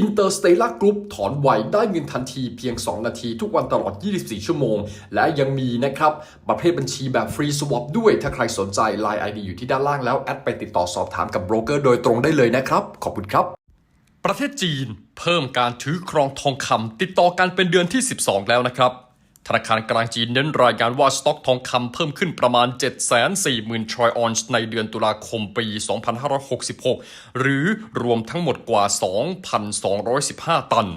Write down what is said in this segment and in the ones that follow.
Interstellar Group ถอนไวได้เงินทันทีเพียง 2 นาทีทุกวันตลอด 24 ชั่วโมง และยังมีนะครับ ประเภทบัญชีแบบฟรีสวอปด้วย ถ้าใครสนใจ Line ID อยู่ที่ด้านล่างแล้ว แอดไปติดต่อสอบถามกับโบรกเกอร์โดยตรงได้เลยนะครับ ขอบคุณครับ ประเทศจีน เพิ่มการถือครองทองคำติดต่อกันเป็นเดือนที่ 12 แล้วนะครับ ธนาคารกลางจีนเน้นรายงานว่าสต็อกทองคำเพิ่มขึ้นประมาณ 740,000 ทรอยออนซ์ในเดือนตุลาคมปี 2566 หรือรวมทั้งหมดกว่า 2,215 ตัน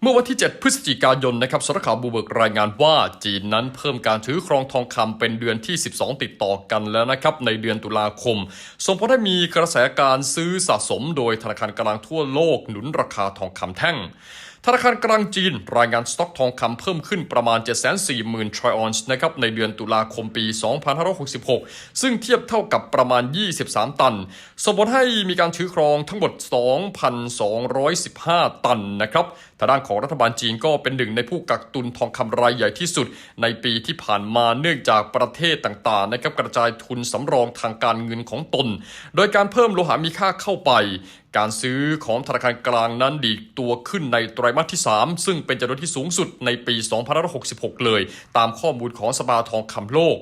เมื่อวันที่ 7 พฤศจิกายนนะครับสำนักข่าวบูเบิร์กรายงานว่าจีนนั้นเพิ่มการถือครองทองคำเป็นเดือนที่ 12 ติดต่อกันแล้วนะครับในเดือนตุลาคมส่งผลให้มีกระแสการซื้อสะสมโดยธนาคารกลางทั่วโลกหนุนราคาทองคำแท่ง ธนาคารกลางจีน รายงานสต็อกทองคำเพิ่มขึ้นประมาณ 740,000ทรอยออนซ์นะครับในเดือนตุลาคมปี 2566 ซึ่งเทียบเท่ากับประมาณ 23 ตันส่งผลให้มีการถือครองทั้งหมด 2,215 ตันนะครับทางด้านของรัฐบาลจีนก็เป็นหนึ่งในผู้กักตุนทองคำรายใหญ่ที่สุด ในปีที่ผ่านมาเนื่องจากประเทศต่างๆนะครับกระจายทุนสำรองทางการเงินของตน โดยการเพิ่มโลหะมีค่าเข้าไป การซื้อของธนาคารกลางนั้นดีตัวขึ้นในไตรมาสที่ 3 ซึ่งเป็นจำนวนที่สูงสุดในปี 2566 เลย ตามข้อมูลของสภาทองคำโลก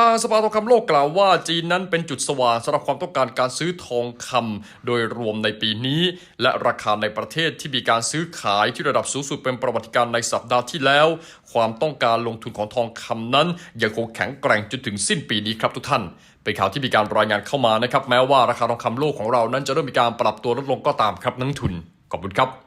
ทางสภาทองคำโลกกล่าวว่าจีนนั้นเป็นจุดสว่างสำหรับความต้องการการซื้อทองคำโดยรวมในปีนี้ และราคาในประเทศที่มีการซื้อขายที่ระดับสูงสุดเป็นประวัติการณ์ในสัปดาห์ที่แล้ว ความต้องการลงทุนของทองคำนั้น ยังคงแข็งแกร่งจนถึงสิ้นปีนี้ครับทุกท่านเป็นข่าวที่มีการรายงานเข้ามานะครับแม้ว่าราคาทองคำโลกของเรานั้นจะเริ่มมีการปรับตัวลดลงก็ตามครับนักทุนขอบคุณครับ